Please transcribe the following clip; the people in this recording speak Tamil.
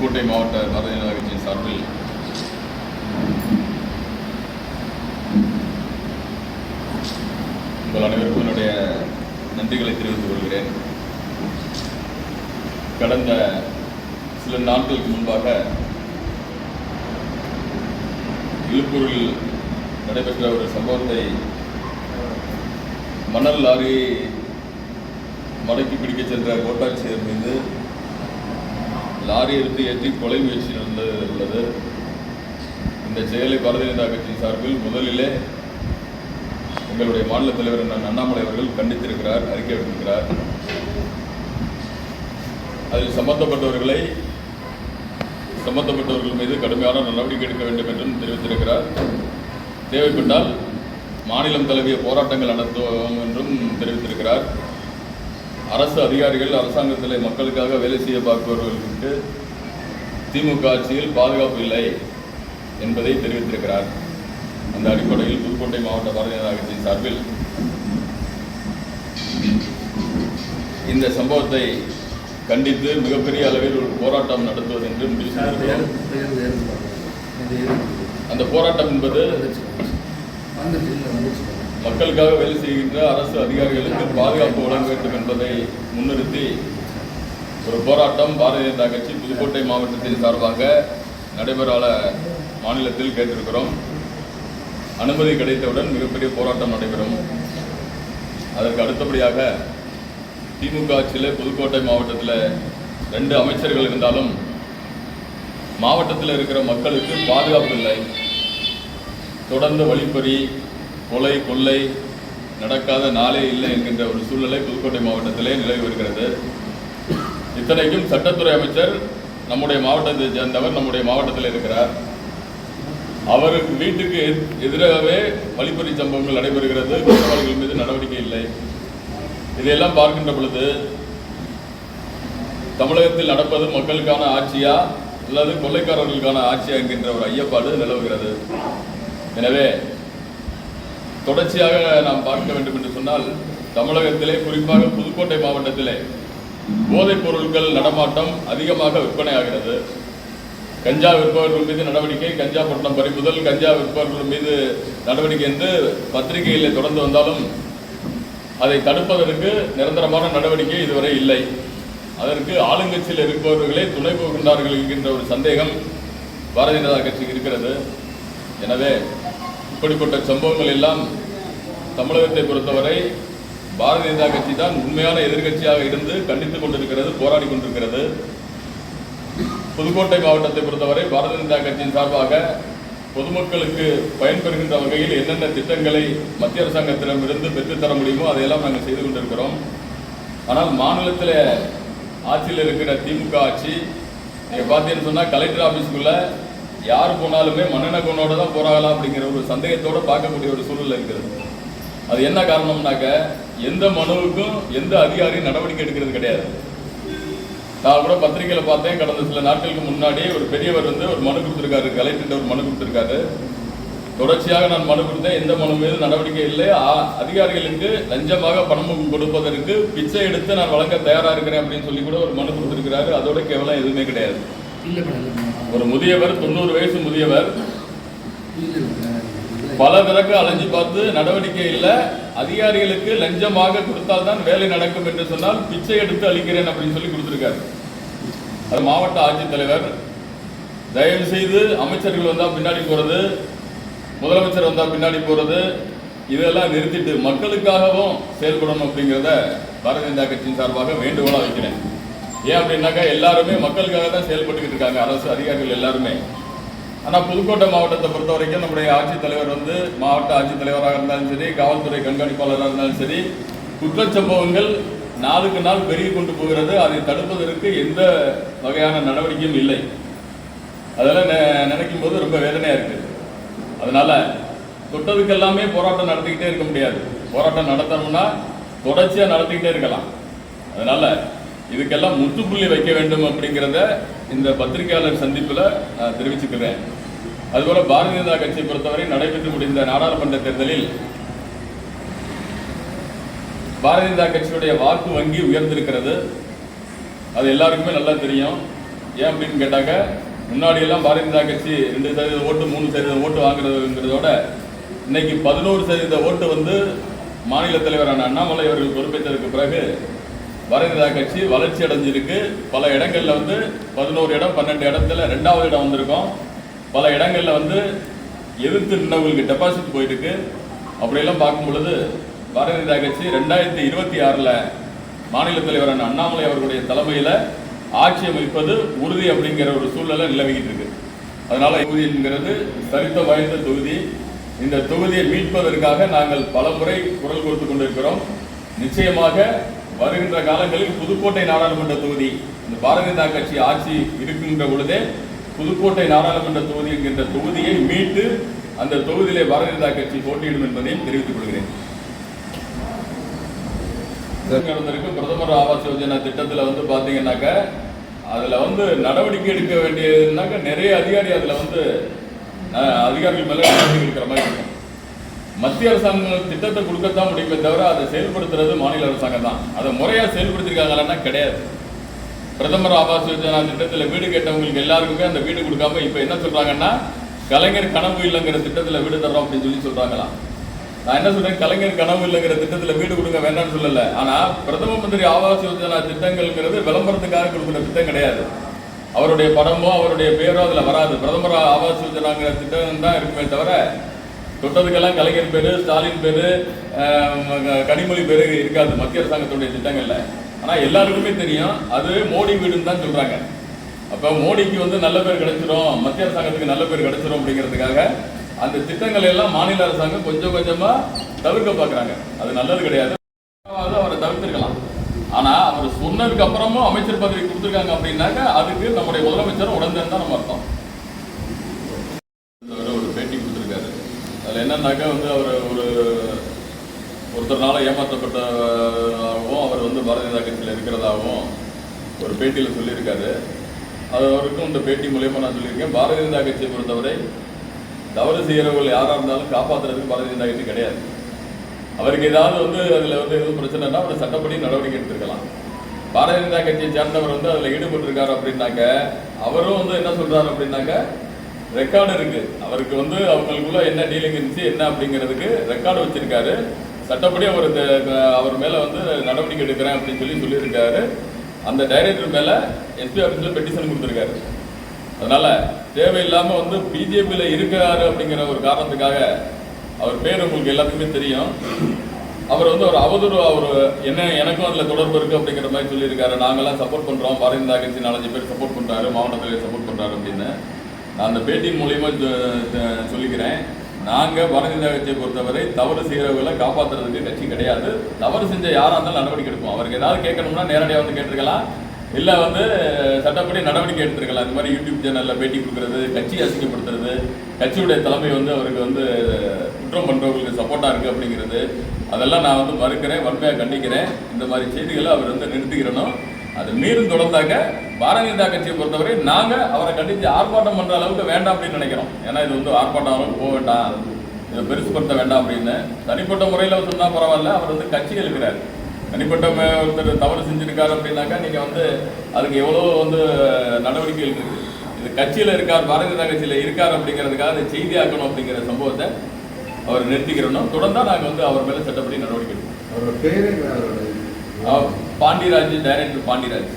புதுக்கோட்டை மாவட்ட பாரதிய ஜனதா கட்சியின் சார்பில் உங்கள் அனைவருக்கும் என்னுடைய நன்றிகளை தெரிவித்துக் கொள்கிறேன். கடந்த சில நாட்களுக்கு முன்பாக இழுப்பூரில் நடைபெற்ற ஒரு சம்பவத்தை மணல் லாரி மடக்கி பிடிக்கச் சென்ற கோட்டாட்சியர் மீது லாரி எடுத்து ஏற்றி கொலை முயற்சி நடந்தது உள்ளது. இந்த செயலை பாரதிய ஜனதா கட்சியின் சார்பில் முதலிலே எங்களுடைய மாநில தலைவர் அண்ணன் அண்ணாமலை அவர்கள் கண்டித்திருக்கிறார் அறிக்கை விட்டிருக்கிறார் அதில் சம்பந்தப்பட்டவர்களை சம்பந்தப்பட்டவர்கள் மீது கடுமையான நடவடிக்கை எடுக்க வேண்டும் என்றும் தெரிவித்திருக்கிறார். தேவைப்பட்டால் மாநிலம் தழுவிய போராட்டங்கள் நடத்துவோம் என்றும் தெரிவித்திருக்கிறார். அரசு அதிகாரிகள் அரசாங்கத்தில் மக்களுக்காக வேலை செய்ய பார்ப்பவர்களுக்கு திமுக ஆட்சியில் பாதுகாப்பு இல்லை என்பதை தெரிவித்திருக்கிறார். அந்த அடிப்படையில் புதுக்கோட்டை மாவட்ட பாரதிய கட்சியின் சார்பில் இந்த சம்பவத்தை கண்டித்து மிகப்பெரிய அளவில் ஒரு போராட்டம் நடத்துவது என்று முடிவு அந்த போராட்டம் என்பது மக்களுக்காக வேலை செய்கின்ற அரசு அதிகாரிகளுக்கு பாதுகாப்பு வழங்க வேண்டும் என்பதை முன்னிறுத்தி ஒரு போராட்டம் பாரதிய ஜனதா கட்சி புதுக்கோட்டை மாவட்டத்தின் சார்பாக நடைபெறாத மாநிலத்தில் கேட்டிருக்கிறோம். அனுமதி கிடைத்தவுடன் மிகப்பெரிய போராட்டம் நடைபெறும். அதற்கு அடுத்தபடியாக திமுக ஆட்சியில் புதுக்கோட்டை மாவட்டத்தில் ரெண்டு அமைச்சர்கள் இருந்தாலும் மாவட்டத்தில் இருக்கிற மக்களுக்கு பாதுகாப்பு இல்லை. தொடர்ந்து வழிப்பறி கொலை கொள்ளை நடக்காத நாளே இல்லை என்கின்ற ஒரு சூழ்நிலை புதுக்கோட்டை மாவட்டத்திலே நிலவி வருகிறது. இத்தனைக்கும் சட்டத்துறை அமைச்சர் நம்முடைய மாவட்டத்தை சேர்ந்தவர் நம்முடைய மாவட்டத்தில் இருக்கிறார். அவருக்கு வீட்டுக்கு எத்- எதிராகவே வழிப்பறி சம்பவங்கள் நடைபெறுகிறது. குற்றவாளிகள் மீது நடவடிக்கை இல்லை. இதையெல்லாம் பார்க்கின்ற பொழுது தமிழகத்தில் நடப்பது மக்களுக்கான ஆட்சியா அல்லது கொள்ளைக்காரர்களுக்கான ஆட்சியா என்கின்ற ஒரு ஐயப்பாடு நிலவுகிறது. எனவே தொடர்ச்சியாக நாம் பார்க்க வேண்டும் என்று சொன்னால் தமிழகத்திலே குறிப்பாக புதுக்கோட்டை மாவட்டத்திலே போதைப் பொருட்கள் நடமாட்டம் அதிகமாக விற்பனையாகிறது கஞ்சா விற்பவர்கள் மீது நடவடிக்கை கஞ்சா பட்டம் பறிமுதல் கஞ்சா விற்பவர்கள் மீது நடவடிக்கை என்று பத்திரிகையில் தொடர்ந்து வந்தாலும் அதை தடுப்பதற்கு நிரந்தரமான நடவடிக்கை இதுவரை இல்லை. அதற்கு ஆளுங்கட்சியில் இருப்பவர்களே துணை போகின்றார்கள் என்கின்ற ஒரு சந்தேகம் பாரதிய ஜனதா கட்சிக்கு இருக்கிறது. எனவே இப்படிப்பட்ட சம்பவங்கள் எல்லாம் தமிழகத்தை பொறுத்தவரை பாரதிய ஜனதா கட்சி தான் உண்மையான எதிர்க்கட்சியாக இருந்து கண்டித்துக் கொண்டிருக்கிறது போராடி கொண்டிருக்கிறது. புதுக்கோட்டை மாவட்டத்தை பொறுத்தவரை பாரதிய ஜனதா கட்சியின் சார்பாக பொதுமக்களுக்கு பயன்பெறுகின்ற வகையில் என்னென்ன திட்டங்களை மத்திய அரசாங்கத்திடமிருந்து பெற்றுத்தர முடியுமோ அதையெல்லாம் நாங்கள் செய்து கொண்டிருக்கிறோம். ஆனால் மாநிலத்தில் ஆட்சியில் இருக்கிற திமுக ஆட்சி நீங்கள் பார்த்தீங்கன்னு சொன்னால் கலெக்டர் ஆஃபீஸுக்குள்ளே யார் போனாலுமே மன்னன குணோட தான் போகிறாங்களா அப்படிங்கிற ஒரு சந்தேகத்தோடு பார்க்கக்கூடிய ஒரு சூழல் இருக்கிறது. அது என்ன காரணம்னாக்க எந்த மனுவுக்கும் எந்த அதிகாரியும் நடவடிக்கை எடுக்கிறது கிடையாது. நான் கூட பத்திரிகையில பார்த்தேன் கடந்த சில நாட்களுக்கு முன்னாடி ஒரு பெரியவர் வந்து ஒரு மனு கொடுத்திருக்காரு கலெக்டர் ஒரு மனு கொடுத்திருக்காரு. தொடர்ச்சியாக நான் மனு கொடுத்தேன் எந்த மனு மீது நடவடிக்கை இல்லை. அதிகாரிகளுக்கு லஞ்சமாக பணம் கொடுப்பதற்கு பிச்சை எடுத்து நான் வழங்க தயாரா இருக்கிறேன் அப்படின்னு சொல்லி கூட ஒரு மனு கொடுத்திருக்கிறாரு. அதோட கேவலம் எதுவுமே கிடையாது. ஒரு முதியவர் தொண்ணூறு வயசு முதியவர் பல தரக்கு அலைஞ்சு பார்த்து நடவடிக்கை இல்லை. அதிகாரிகளுக்கு லஞ்சமாக கொடுத்தால்தான் வேலை நடக்கும் என்று சொன்னால் பிச்சை எடுத்து அளிக்கிறேன் அப்படின்னு சொல்லி கொடுத்துருக்காரு. அது மாவட்ட ஆட்சித்தலைவர். தயவு செய்து அமைச்சர்கள் வந்தால் பின்னாடி போகிறது முதலமைச்சர் வந்தால் பின்னாடி போகிறது இதெல்லாம் நிறுத்திட்டு மக்களுக்காகவும் செயல்படணும் அப்படிங்கிறத பாரதிய ஜனதா கட்சியின் சார்பாக வேண்டுகோளாக வைக்கிறேன். ஏன் அப்படின்னாக்கா எல்லாருமே மக்களுக்காக தான் செயல்பட்டுக்கிட்டு இருக்காங்க. அரசு அதிகாரிகள் எல்லாருமே. ஆனால் புதுக்கோட்டை மாவட்டத்தை பொறுத்த வரைக்கும் நம்முடைய ஆட்சித்தலைவர் வந்து மாவட்ட ஆட்சித்தலைவராக இருந்தாலும் சரி காவல்துறை கண்காணிப்பாளராக இருந்தாலும் சரி குற்றச்சம்பவங்கள் நாளுக்கு நாள் பெருகி கொண்டு போகிறது. அதை தடுப்பதற்கு எந்த வகையான நடவடிக்கையும் இல்லை. அதெல்லாம் நெ- நினைக்கும் போது ரொம்ப வேதனையாக இருக்குது அதனால் தொட்டதுக்கு எல்லாமே போராட்டம் நடத்திக்கிட்டே இருக்க முடியாது. போராட்டம் நடத்தணும்னா தொடர்ச்சியாக நடத்திக்கிட்டே இருக்கலாம். அதனால் இதுக்கெல்லாம் முற்றுப்புள்ளி வைக்க வேண்டும் அப்படிங்கிறத இந்த பத்திரிகையாளர் சந்திப்பில் நான் தெரிவிச்சுக்கிறேன். அதுபோல் பாரதிய ஜனதா கட்சியை பொறுத்தவரை நடைபெற்று முடிந்த நாடாளுமன்ற தேர்தலில் பாரதிய ஜனதா கட்சியுடைய வாக்கு வங்கி உயர்ந்திருக்கிறது. அது எல்லாருக்குமே நல்லா தெரியும். ஏன் அப்படின்னு கேட்டாக்க முன்னாடி எல்லாம் பாரதிய ஜனதா கட்சி ரெண்டு சதவீத ஓட்டு மூணு சதவீத ஓட்டு வாங்குறதுங்கிறதோட இன்னைக்கு பதினோரு சதவீத ஓட்டு வந்து மாநில தலைவரான அண்ணாமலை அவர்கள் பொறுப்பேற்றதுக்கு பிறகு பாரதிய ஜனதா கட்சி? வளர்ச்சி அடைஞ்சிருக்கு. பல இடங்களில் வந்து பதினோரு இடம் பன்னெண்டு இடத்துல ரெண்டாவது இடம் வந்திருக்கோம். பல இடங்களில் வந்து எதிர்த்து நின்றவங்களுக்கு டெபாசிட் போயிருக்கு. அப்படியெல்லாம் பார்க்கும் பொழுது பாரதிய ஜனதா கட்சி? ரெண்டாயிரத்தி இருபத்தி ஆறில் மாநில தலைவரான அண்ணாமலை அவர்களுடைய தலைமையில் ஆட்சி அமைப்பது உறுதி அப்படிங்கிற ஒரு சூழ்நிலை நிலவிக்கிட்டு இருக்கு. அதனால தொகுதி என்கிறது சரித்த வாய்ந்த தொகுதி. இந்த தொகுதியை மீட்பதற்காக நாங்கள் பல முறை குரல் கொடுத்து கொண்டிருக்கிறோம். நிச்சயமாக வருகின்ற காலங்களில் புதுக்கோட்டை நாடாளுமன்ற தொகுதி இந்த பாரதிய ஜனதா கட்சி ஆட்சி இருக்கின்ற பொழுதே புதுக்கோட்டை நாடாளுமன்ற தொகுதி என்கின்ற தொகுதியை மீட்டு அந்த தொகுதியிலே பாரதிய ஜனதா கட்சி போட்டியிடும் என்பதையும் தெரிவித்துக் கொள்கிறேன். நடந்திருக்கு பிரதமர் ஆவாஸ் யோஜனா திட்டத்தில் வந்து பார்த்தீங்கன்னாக்க அதில் வந்து நடவடிக்கை எடுக்க வேண்டியதுனாக்க நிறைய அதிகாரி அதில் வந்து அதிகாரிகள் மேலே நடவடிக்கை எடுக்கிற மாதிரி இருக்கும். மத்திய அரசாங்கம் திட்டத்தை கொடுக்கத்தான் முடியுமே தவிர அதை செயல்படுத்துறது மாநில அரசாங்கம் தான். அதை முறையாக செயல்படுத்திருக்காங்களான்னா கிடையாது. பிரதமர் ஆவாஸ் யோஜனா திட்டத்தில் வீடு கேட்டவங்களுக்கு எல்லாருக்குமே அந்த வீடு கொடுக்காம இப்போ என்ன சொல்றாங்கன்னா கலைஞர் கனவு இல்லைங்கிற திட்டத்தில் வீடு தர்றோம் அப்படின்னு சொல்லி சொல்றாங்களாம் நான் என்ன சொல்றேன்? கலைஞர் கனவு இல்லைங்கிற திட்டத்தில் வீடு கொடுங்க வேண்டாம்னு சொல்லல. ஆனா பிரதம மந்திரி ஆவாஸ் யோஜனா திட்டங்கள்ங்கிறது விளம்பரத்துக்காக கொடுக்குற திட்டம் கிடையாது. அவருடைய படமோ அவருடைய பேரோ அதுல வராது. பிரதமர் ஆவாஸ் யோஜனாங்கிற திட்டம் தான் இருக்குமே தவிர தொட்டதுக்கெல்லாம் கலைஞர் பேர் ஸ்டாலின் பேர் கனிமொழி பேர் இருக்காது மத்திய அரசாங்கத்துடைய திட்டங்களில். ஆனால் எல்லாருக்குமே தெரியும் அது மோடி வீடுன்னு தான் சொல்கிறாங்க அப்போ மோடிக்கு வந்து நல்ல பேர் கிடைச்சிரும் மத்திய அரசாங்கத்துக்கு நல்ல பேர் கிடைச்சிரும் அப்படிங்கிறதுக்காக அந்த திட்டங்களை எல்லாம் மாநில அரசாங்கம் கொஞ்சம் கொஞ்சமாக தவிர்க்க பார்க்குறாங்க. அது நல்லது கிடையாது. அது அவரை தவிர்த்திருக்கலாம். ஆனால் அவர் சொன்னதுக்கு அப்புறமும் அமைச்சர் பதவி கொடுத்துருக்காங்க அப்படின்னாக்க அதுக்கு நம்முடைய முதலமைச்சர் உடந்தேன்னு தான் நம்ம அர்த்தம் அவர் ஒரு பேட்டி கொடுத்துருக்காரு அதில் என்னன்னாக்கா வந்து அவர் ஒரு ஒருத்தர்னால ஏமாற்றப்பட்டதாகவும் அவர் வந்து பாரதிய ஜனதா கட்சியில் இருக்கிறதாகவும் ஒரு பேட்டியில் சொல்லியிருக்காரு. அது அவருக்கும் இந்த பேட்டி மூலியமா நான் சொல்லியிருக்கேன். பாரதிய ஜனதா கட்சியை பொறுத்தவரை தவறு செய்கிறவர்கள் யாராக இருந்தாலும் காப்பாற்றுறதுக்கு பாரதிய ஜனதா கட்சி கிடையாது. அவருக்கு ஏதாவது வந்து அதில் வந்து எதுவும் பிரச்சனைனா அவர் சட்டப்படி நடவடிக்கை எடுத்திருக்கலாம். பாரதிய ஜனதா கட்சியை சேர்ந்தவர் வந்து அதில் ஈடுபட்டிருக்காரு அப்படின்னாக்க அவரும் வந்து என்ன சொல்கிறார் அப்படின்னாக்க ரெக்கார்டு இருக்குது அவருக்கு வந்து அவங்களுக்குள்ள என்ன டீலிங் இருந்துச்சு என்ன அப்படிங்கிறதுக்கு ரெக்கார்டு வச்சுருக்காரு. சட்டப்படி அவர் இந்த- அவர் மேலே வந்து நடவடிக்கை எடுக்கிறேன் அப்படின்னு சொல்லி சொல்லியிருக்காரு. அந்த டைரக்டர் மேலே எஸ்பி ஆஃபீஸில் பெட்டிஷன் கொடுத்துருக்காரு. அதனால் தேவையில்லாமல் வந்து பிஜேபியில் இருக்கிறாரு அப்படிங்கிற ஒரு காரணத்துக்காக அவர் பேர் உங்களுக்கு எல்லாத்துக்குமே தெரியும். அவர் வந்து ஒரு அவதூறு அவர் என்ன எனக்கும் அதில் தொடர்பு இருக்கு அப்படிங்கிற மாதிரி சொல்லியிருக்காரு. நாங்களாம் சப்போர்ட் பண்ணுறோம் பாரதிய ஜனதா கட்சி நாலஞ்சு பேர் சப்போர்ட் பண்ணுறாரு மாவட்ட தலைவர் சப்போர்ட் பண்ணுறாரு அப்படின்னு. நான் அந்த பேட்டியின் மூலியமா சொல்லிக்கிறேன். நாங்கள் பாரதிய ஜனதா பொறுத்தவரை தவறு செய்கிறவர்களை காப்பாற்றுறதுக்கு கட்சி கிடையாது. தவறு செஞ்ச யாராக இருந்தாலும் நடவடிக்கை எடுப்போம். அவருக்கு ஏதாவது கேட்கணும்னா நேரடியாக வந்து கேட்டிருக்கலாம். இல்லை வந்து சட்டப்படி நடவடிக்கை எடுத்திருக்கலாம். இந்த மாதிரி யூடியூப் சேனலில் பேட்டி கொடுக்குறது கட்சி அசிங்கப்படுத்துறது கட்சியுடைய தலைமை வந்து அவருக்கு வந்து குற்றம் பண்ணுறவங்களுக்கு சப்போர்ட்டாக இருக்கு அப்படிங்கிறது. அதெல்லாம் நான் வந்து மறுக்கிறேன் வன்மையாக கண்டிக்கிறேன். இந்த மாதிரி செய்திகளை அவர் வந்து நிறுத்திக்கிறணும். அது மீறும் தொடர்ந்தாக்க பாரதிய ஜனதா கட்சியை பொறுத்தவரை நாங்க அவரை கண்டித்து ஆர்ப்பாட்டம் பண்ற அளவுக்கு வேண்டாம் அப்படின்னு நினைக்கிறோம். ஏன்னா இது வந்து ஆர்ப்பாட்டம் அளவுக்கு போக வேண்டாம். இதை பெருசுப்படுத்த வேண்டாம் அப்படின்னு. தனிப்பட்ட முறையில் சொன்னா பரவாயில்ல. அவர் வந்து கட்சி இருக்கிறார். தனிப்பட்ட ஒருத்தர் தவறு செஞ்சிருக்காரு அப்படின்னாக்கா நீங்க வந்து அதுக்கு எவ்வளோ வந்து நடவடிக்கைகள் இருக்கு. இது கட்சியில இருக்கார் பாரதிய ஜனதா கட்சியில இருக்கார் அப்படிங்கிறதுக்காக அதை செய்தியாக்கணும் அப்படிங்கிற சம்பவத்தை அவர் நிறுத்திக்கிறணும். தொடர்ந்தா நாங்க வந்து அவர் மேல சட்டப்படி நடவடிக்கை எடுப்போம். அவரோட பேரே வேற பாண்டியராஜ் டைரக்டர் பாண்டியராஜ்.